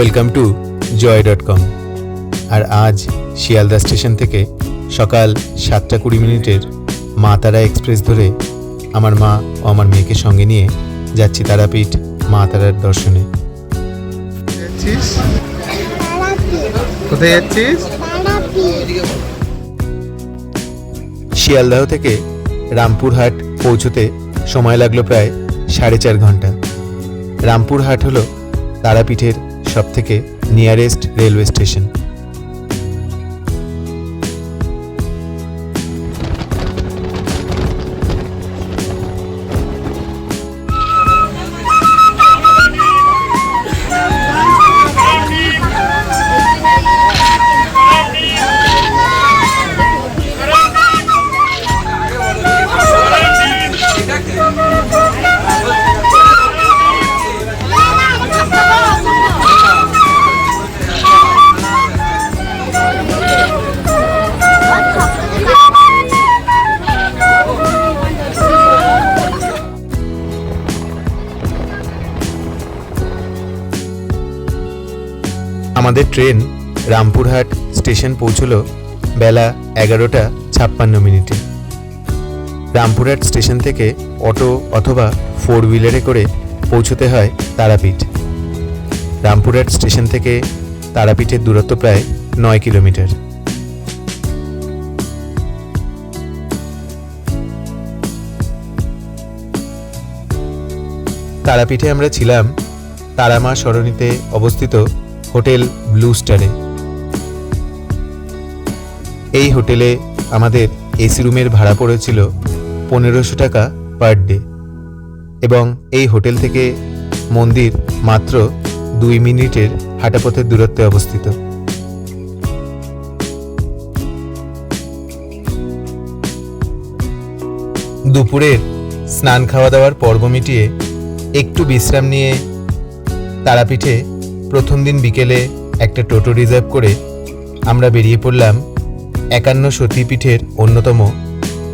Welcome to Joy dot com আর আজ Sealdah station থেকে সকাল সাতটা কুড়ি মিনিটের মা তারা এক্সপ্রেস ধরে আমার মা ও আমার মেয়েকে সঙ্গে নিয়ে যাচ্ছি তারাপীঠ মা তারার দর্শনে। কোথায় যাচ্ছিস? শিয়ালদাহ থেকে রামপুরহাট পৌঁছতে সময় লাগল প্রায় সাড়ে চার ঘণ্টা। রামপুরহাট হলো তারাপীঠের সবথেকে নিয়ারেস্ট রেলওয়ে স্টেশন আমাদের ট্রেন রামপুরহাট স্টেশন পৌঁছলো বেলা এগারোটা ছাপ্পান্ন মিনিটে। রামপুরহাট স্টেশন থেকে অটো অথবা ফোর হুইলারে করে পৌঁছতে হয় তারাপীঠ। রামপুরহাট স্টেশন থেকে তারাপীঠের দূরত্ব প্রায় নয় কিলোমিটার। তারাপীঠে আমরা ছিলাম তারামা সরণিতে অবস্থিত হোটেল ব্লু স্টারে। এই হোটেলে আমাদের এসি রুমের ভাড়া পড়েছিল পনেরোশো টাকা পার ডে। এবং এই হোটেল থেকে মন্দির মাত্র দুই মিনিটের হাঁটাপথের দূরত্বে অবস্থিত। দুপুরের স্নান খাওয়া দাওয়ার পর্ব মিটিয়ে একটু বিশ্রাম নিয়ে তারাপীঠে প্রথম দিন বিকেলে একটা টোটো রিজার্ভ করে আমরা বেরিয়ে পড়লাম একান্ন সতীপীঠের অন্যতম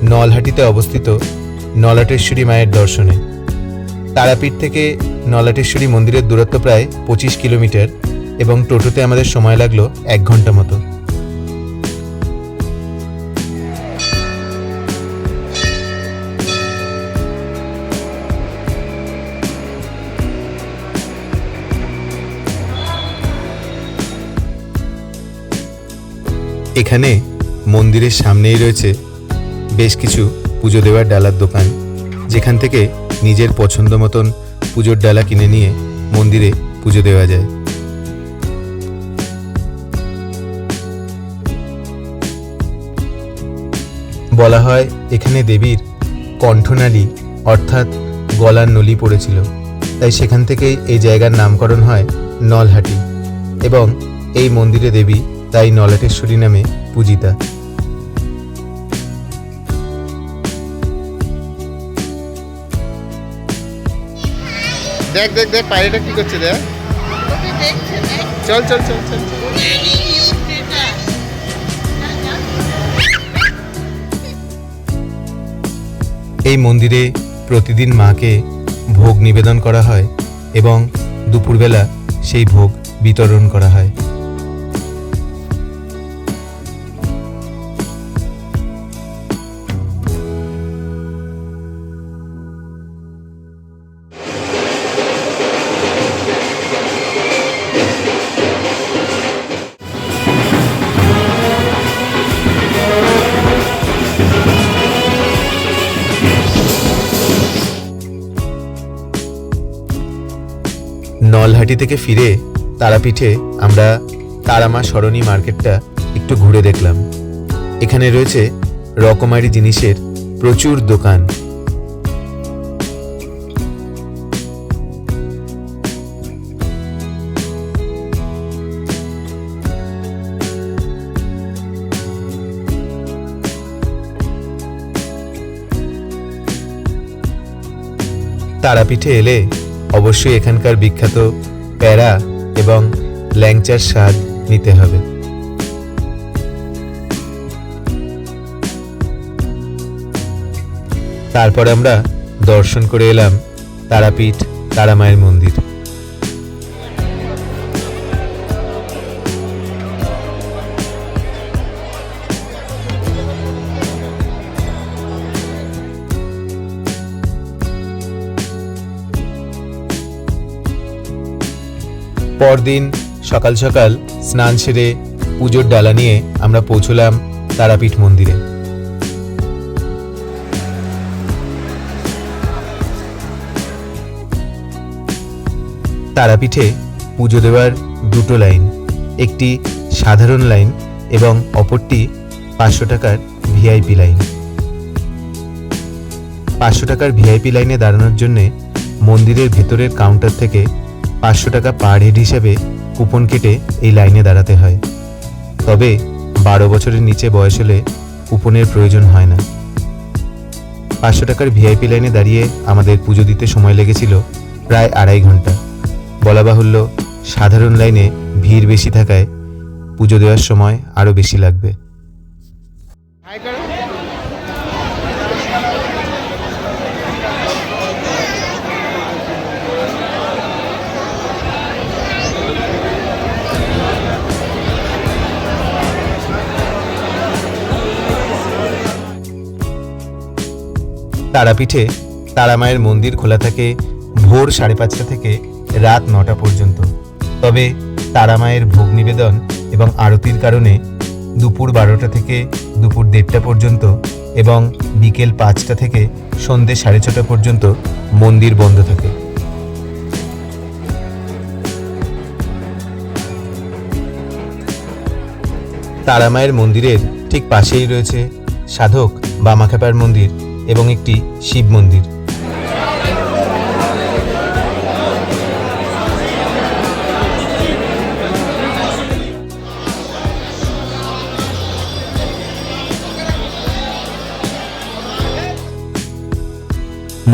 নলহাটিতে অবস্থিত নলাটেশ্বরী মায়ের দর্শনে। তারাপীঠ থেকে নলাটেশ্বরী মন্দিরের দূরত্ব প্রায় পঁচিশ কিলোমিটার এবং টোটোতে আমাদের সময় লাগল এক ঘণ্টা মতো। এখানে মন্দিরের সামনেই রয়েছে বেশ কিছু পুজো দেওয়ার ডালার দোকান, যেখান থেকে নিজের পছন্দ মতন পুজোর ডালা কিনে নিয়ে মন্দিরে পুজো দেওয়া যায়। বলা হয় এখানে দেবীর কণ্ঠনালী অর্থাৎ গলার নলি পড়েছিল, তাই সেখান থেকেই এই জায়গার নামকরণ হয় নলহাটি এবং এই মন্দিরে দেবী তাই নলাটেশ্বরী নামে পূজিতা। দেখ দেখ দেখ পায়রাটা কি করছে দেখ। চল চল চল চল। এই মন্দিরে প্রতিদিন মাকে ভোগ নিবেদন করা হয় এবং দুপুরবেলা সেই ভোগ বিতরণ করা হয়। নলহাটি থেকে ফিরে তারাপীঠে আমরা তারামা সরণী মার্কেটটা একটু ঘুরে দেখলাম। এখানে রয়েছে রকমারি জিনিসের প্রচুর দোকান। তারাপীঠে এলে অবশ্যই এখানকার বিখ্যাত প্যারা এবং ল্যাংচার স্বাদ নিতে হবে। তারপর আমরা দর্শন করে এলাম তারাপীঠ তারামায়ের মন্দির। পরদিন সকাল সকাল স্নান সেরে পুজোর ডালা নিয়ে আমরা পৌঁছলাম তারাপীঠ মন্দিরে। তারাপীঠে পুজো দেওয়ার দুটো লাইন, একটি সাধারণ লাইন এবং অপরটি পাঁচশো টাকার ভিআইপি লাইন। পাঁচশো টাকার ভিআইপি লাইনে দাঁড়ানোর জন্যে মন্দিরের ভেতরের কাউন্টার থেকে পাঁচশো টাকা পার হেড হিসাবে কুপন কেটে এই লাইনে দাঁড়াতে হয়। তবে বারো বছরের নিচে বয়স হলে কুপনের প্রয়োজন হয় না। পাঁচশো টাকার ভিআইপি লাইনে দাঁড়িয়ে আমাদের পুজো দিতে সময় লেগেছিল প্রায় আড়াই ঘণ্টা। বলা বাহুল্য, সাধারণ লাইনে ভিড় বেশি থাকায় পুজো দেওয়ার সময় আরও বেশি লাগবে। তারাপীঠে তারামায়ের মন্দির খোলা থাকে ভোর সাড়ে পাঁচটা থেকে রাত নটা পর্যন্ত। তবে তারামায়ের ভোগ নিবেদন এবং আরতির কারণে দুপুর বারোটা থেকে দুপুর দেড়টা পর্যন্ত এবং বিকেল পাঁচটা থেকে সন্ধে সাড়ে ছটা পর্যন্ত মন্দির বন্ধ থাকে। তারামায়ের মন্দিরের ঠিক পাশেই রয়েছে সাধক বা মাখাপার মন্দির। এবং একটি শিব মন্দির।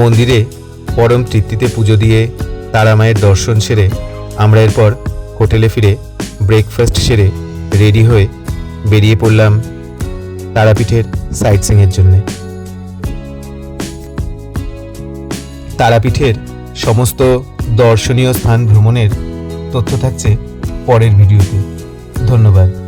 মন্দিরে পরম তৃপ্তিতে পুজো দিয়ে তারামায়ের দর্শন সেরে আমরা এরপর হোটেলে ফিরে ব্রেকফাস্ট সেরে রেডি হয়ে বেরিয়ে পড়লাম তারাপীঠের সাইট সিংয়ের জন্যে। তারাপীঠের সমস্ত দর্শনীয় স্থান ভ্রমণের তথ্য থাকছে পরের ভিডিওতে। ধন্যবাদ।